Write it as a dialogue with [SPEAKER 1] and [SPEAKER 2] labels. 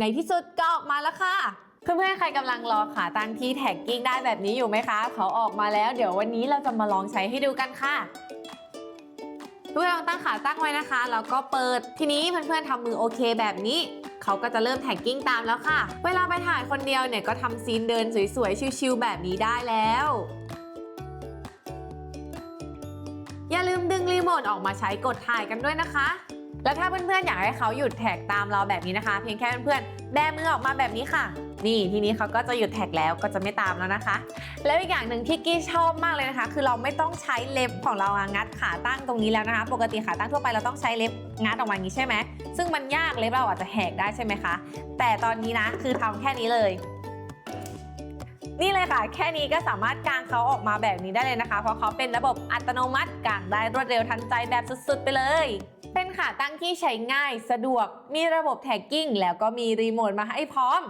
[SPEAKER 1] ในที่สุดก็ออกมาแล้วค่ะ เพื่อนๆ ใครกำลังรอขาตั้งที่แท็กกิ้งได้แบบนี้อยู่ไหมคะ เขาออกมาแล้ว เดี๋ยววันนี้เราจะมาลองใช้ให้ดูกันค่ะเพื่อนๆลองตั้งขาตั้งไว้นะคะแล้วก็เปิดทีนี้เพื่อนๆทำมือโอเคแบบนี้ เขาก็จะเริ่มแท็กกิ้งตามแล้วค่ะ เวลาไปถ่ายคนเดียวเนี่ยก็ทำซีนเดินสวยๆ ชิวๆแบบนี้ได้แล้ว อย่าลืมดึงรีโมทออกมาใช้กดถ่ายกันด้วยนะคะ แล้วถ้าเพื่อนๆอยากให้เขาหยุดแท็กตามเราแบบนี้นะคะ เพียงแค่เพื่อนๆแบมือออกมาแบบนี้ค่ะ นี่ทีนี้เขาก็จะหยุดแท็กแล้วก็จะไม่ตามแล้วนะคะ แล้วอีกอย่างหนึ่งที่กี้ชอบมากเลยนะคะ คือเราไม่ต้องใช้เล็บของเราอะงัดขาตั้งตรงนี้แล้วนะคะ ปกติขาตั้งทั่วไปเราต้องใช้เล็บงัดออกมาอย่างนี้ใช่ไหมซึ่งมันยากเล็บเราอาจจะแหกได้ใช่ไหมคะ แต่ตอนนี้นะคือทำแค่นี้เลยนี่เลยค่ะแค่นี้ก็สามารถกางเขาออกมาแบบนี้ได้เลยนะคะ เพราะเขาเป็นระบบอัตโนมัติกางได้รวดเร็วทันใจแบบสุดๆ ไปเลย เป็นขาตั้งที่ใช้ง่ายสะดวก มีระบบแท็กกิ้งแล้วก็มีรีโมทมาให้พร้อม